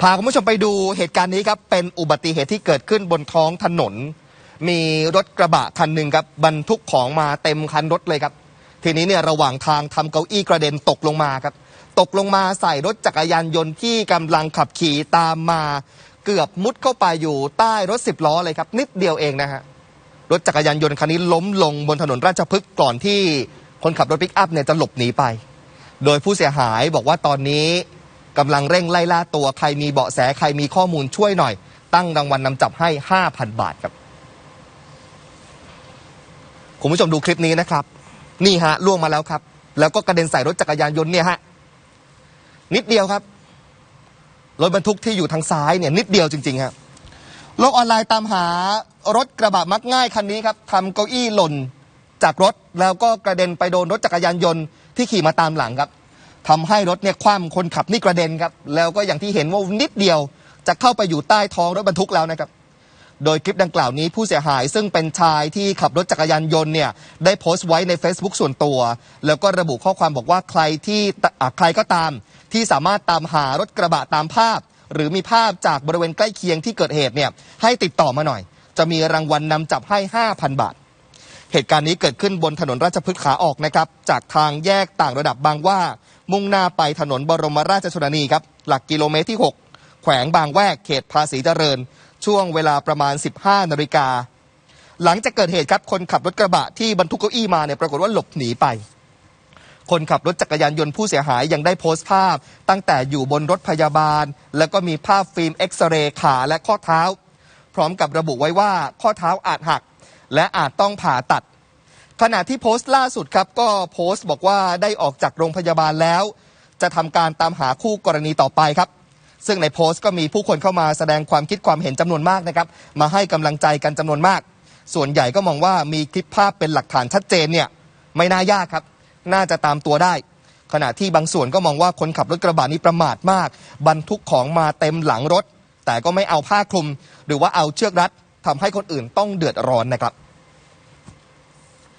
พาคุณผู้ชมไปดูเหตุการณ์นี้ครับ เป็นอุบัติเหตุที่เกิดขึ้นบนท้องถนน มีรถกระบะคันหนึ่งครับบรรทุกของมาเต็มคันรถเลยครับ ทีนี้เนี่ยระหว่างทางทำเก้าอี้กระเด็นตกลงมาครับ ตกลงมาใส่รถจักรยานยนต์ที่กำลังขับขี่ตามมา เกือบมุดเข้าไปอยู่ใต้รถสิบล้อเลยครับ นิดเดียวเองนะฮะรถจักรยานยนต์คันนี้ล้มลงบนถนนราชพฤกษ์ก่อนที่คนขับรถปิกอัพเนี่ยจะหลบหนีไป โดยผู้เสียหายบอกว่าตอนนี้ กำลังเร่งไล่ล่าตัวใครมีเบาะแสใครมีข้อมูลช่วยหน่อย ตั้งรางวัลนนำจับให้ 5,000 บาทครับ คุณผู้ชมดูคลิปนี้นะครับ นี่ฮะล่วงมาแล้วครับ แล้วก็กระเด็นใส่รถจักรยานยนต์เนี่ยฮะนิดเดียวครับรถบรรทุกที่อยู่ทางซ้ายเนี่ยนิดเดียวจริงๆครับโลกออนไลน์ตามหารถกระบะมักง่ายคันนี้ครับทำเก้าอี้หล่นจากรถแล้วก็กระเด็นไปโดนรถจักรยานยนต์ที่ขี่มาตามหลังครับ ทำให้รถเนี่ยคว่ำคนขับนี่กระเด็นครับ แล้วก็อย่างที่เห็นว่านิดเดียว จะเข้าไปอยู่ใต้ท้องรถบรรทุกแล้วนะครับ โดยคลิปดังกล่าวนี้ผู้เสียหายซึ่งเป็นชายที่ขับรถจักรยานยนต์เนี่ยได้โพสต์ไว้ใน Facebook ส่วนตัว แล้วก็ระบุข้อความบอกว่าใครที่ใครก็ตาม ที่สามารถตามหารถกระบะตามภาพ หรือมีภาพจากบริเวณใกล้เคียงที่เกิดเหตุเนี่ยให้ติดต่อมาหน่อย จะมีรางวัลนำจับให้ 5,000 บาทเหตุการณ์นี้เกิดขึ้นบนถนนราชพฤกษ์ขาออกนะครับ จากทางแยกต่างระดับบางว่า มุ่งหน้าไปถนนบรมราชชนนีครับหลักกิโลเมตรที่ 6 แขวงบางแวกเขตภาษีเจริญ ช่วงเวลาประมาณ 15นาฬิกาหลังจากเกิดเหตุครับคนขับรถกระบะที่บรรทุกเก้าอี้มาเนี่ยปรากฏว่าหลบหนีไป คนขับรถจักรยานยนต์ผู้เสียหายยังได้โพสต์ภาพ ตั้งแต่อยู่บนรถพยาบาล แล้วก็มีภาพฟิล์มเอ็กซเรย์ขาและข้อเท้า พร้อมกับระบุไว้ว่าข้อเท้าอาจหัก และอาจต้องผ่าตัด ขณะที่โพสต์ล่าสุดครับก็โพสต์บอกว่าได้ออกจากโรงพยาบาลแล้ว จะทำการตามหาคู่กรณีต่อไปครับ ซึ่งในโพสต์ก็มีผู้คนเข้ามาแสดงความคิดความเห็นจำนวนมากนะครับ มาให้กำลังใจกันจำนวนมาก ส่วนใหญ่ก็มองว่ามีคลิปภาพเป็นหลักฐานชัดเจนเนี่ยไม่น่ายากครับ น่าจะตามตัวได้ ขณะที่บางส่วนก็มองว่าคนขับรถกระบะนี้ประมาทมาก บรรทุกของมาเต็มหลังรถ แต่ก็ไม่เอาผ้าคลุม หรือว่าเอาเชือกรัดทำให้คนอื่นต้องเดือดร้อนนะครับ